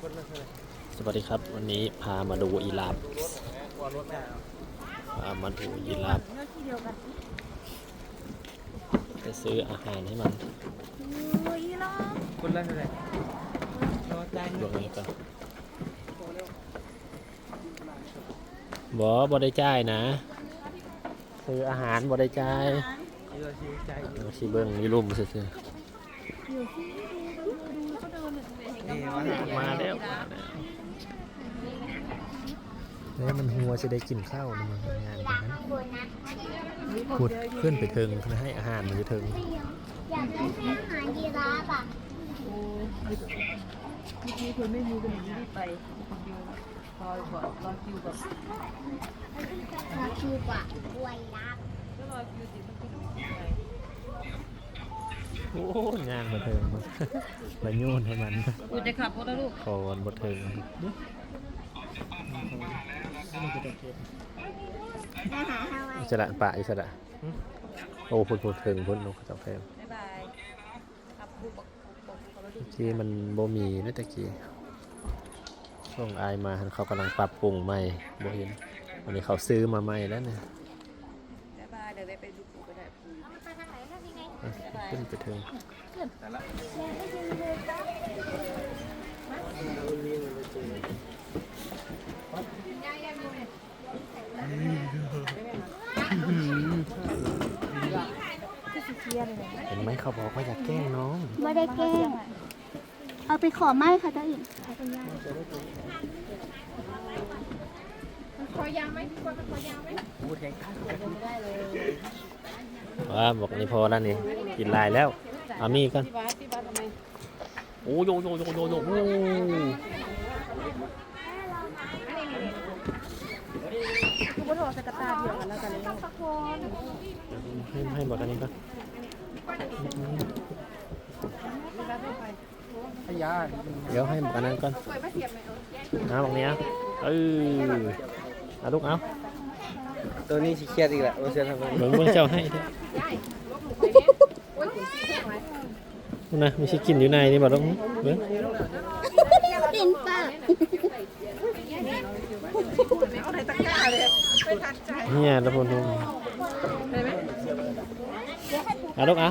สวัสดีครับวันนี้พามาดูอีลาบพามาดูอีลาบจะซื้ออาหารให้มันคนละเท่าไหร่รอใจดวงนี้ก่อนบอบอได้จ่ายนะ ซื้ออาหารบอได้จ่ายเยอะชิวใจเอาสิเบิ้งอยี่รุ่มซื่อนี่ มาๆมาแล้วมาแล้วแล้วมันหัวจะได้กินข้าวนะมันงานแบบนั้นพูดขึ้นไปเทิงนะให้อาหารมันจะเทิงอยากได้อาหารยีราฟอะเมื่อกี้คนไม่มีคนไม่ได้ไปคิวรอก่อนรอคิวแบบเราคิวกว่าบวยยักษ์ก็รอคิวสิมันก็ต้องไป โอ้ยางมาเทิงมันมาโยนให้มันกูจะขับรถแล้วลูกคอนบดเทิงอาหารฮาวายอิสระปะอิสระโอ้พุ่นพุ่นเทิงพุ่นนกกระจอกแพงบ๊ายบายขับกูบอกกูบอกเขาแล้วดูเมื่อกี้มันบ่มีนะตะกี้ช่วงอายมาเขากำลังปรับปรุงใหม่บ่เห็นวันนี้เขาซื้อมาใหม่แล้วเนี่ยบ๊ายบาย เดี๋ยวไปดูกูก็ได้กูไปทางไหนแล้วนี่ไงขึ้นไปเทิงเห็นไหมเขาบอกว่าอยากแกล้งน้อง ไม่ได้แกล้ง เอาไปขอไม้ค่ะเจ้าหญิงพูดแข่งขันว่าบอกนี่พอแล้วนี่กินลายแล้วเอามีกันพี่บาสพี่บาสทำไมโอ้โยโยโยโยโยโอ้กูก็โทรสกัดตาเดียวกันแล้วกันเลยให้ให้บอกอันนี้ก่อนพยาเดี๋ยวให้บอกอันนั้นก่อนนะบอกนี้อะเออ เอาลูกเอาตัวนี้สิเครียดอีกแหละว่าจะทำไงเหมือนมึงเจ้าให้เด้อนู่นนะมีชิกินอยู่ในนี่บอกลูกเบิ้งกินป้าเอาไหนตะกร้าเลยไปทันใจเนี่ยแล้วพนมได้ไหมเอาลูกเอา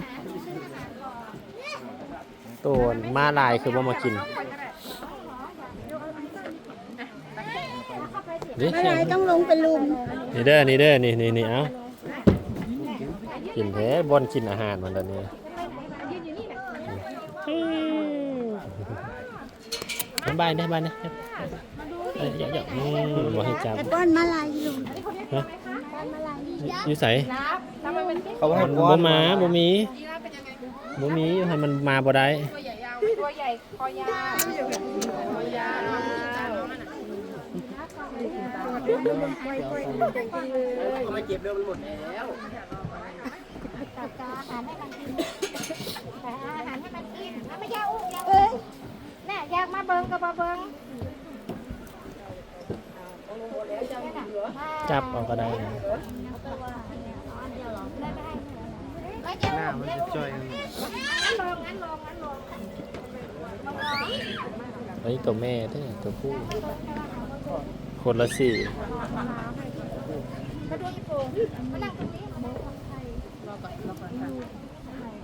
ตัวมาลายคือว่ามากิน นี่ไม่เชี่ยไรต้องลงไปลุมนี่เด้อนี่เด้อนี่นี่นี่เอากินแท้บอนกินอาหารมันตอนนี้น้ำบายได้บายนะเอ้ยอย่าอย่าอืมบ่ให้จับแต่ก้อนมาลายลุมฮะก้อนมาลายลุมอยู่ใส่เขาให้มันก้อบ่นมาบ่มีบ่มีให้มันมาบ่ได้ตัวใหญ่คอยาวคอยาว เขาไม่เจ็บเร็วมันหมดแล้วตัดกาอาหารให้มันกินแต่อาหารให้มันกินแล้วไม่ยาอุ้มยาเอ้ยแน่อยากมาเบิ่งก็มาเบิ่งจับเอาก็ได้นะไม่เจ้าหน้ามันจะจ่อยงั้นลงงั้นลงงั้นลงเฮ้ยตัวแม่เด้อตัวผู้ คนละสี่มาดูญี่ปุ่นมานั่งตรงนี้มาดูคนไทยรอก่อนรอก่อนค่ะ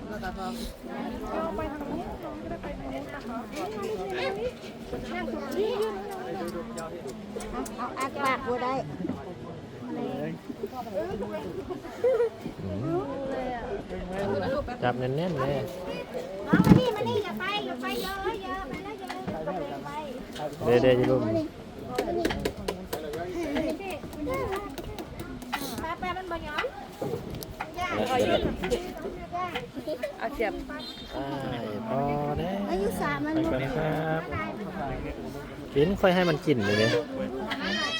แล้วก็พอเอาอักปากบัวได้อืมจับแน่นๆเลยน้องมานี่มานี่อย่าไปอย่าไปเยอะเยอะไปแล้วเยอะไปเด้อเด้ออย่าลุม แป๊บแป๊บมันบ่ย้อน แล้ว เดี๋ยวเอาเสียบอ้ายพอแล้วอายุสามมันไปก่อนครับกินค่อยให้มันกินเลยเนี่ย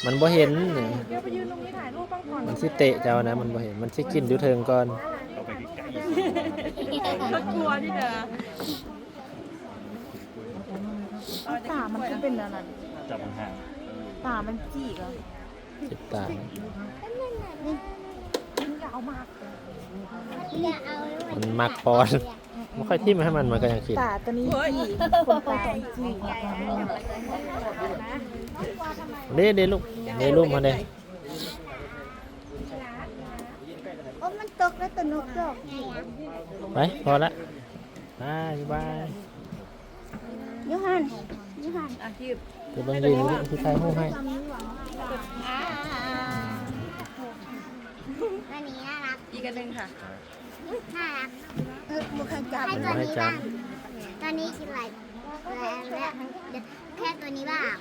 มันบ่เห็นเนี่ยเดี๋ยวไปยืนตรงนี้ถ่ายรูปบ้างก่อนมันสิเตะเจ้านะ มันบ่เห็นมันสิกินอยู่เทิงก่อนก็กลัวที่เด้อตา มันก็เป็นอะไรจับมันห่างตา มันจีกอะสิบตา งอย่าเอามันมักปอนเไม่ค่อยทิ่มให้มันมันก็ยังกินตาตัวนี้คนตายจริงเด้เด้ลูกเด้ลูกมาเด้โอ้มันตกแล้วตัวนกดอกไปพอละบายบายยูฮันยูฮันอาชีพเดี๋ยวเบังยืนอยู่นี่พี่ชายห้องให้ตัว นี้น่ารักอีกอันหนึ่งค่ะน่ารักเออบุคคลจับให้ตัวนี้บ้างตัวนี้กินอะไรแล้วแค่ตัวนี้บ้าง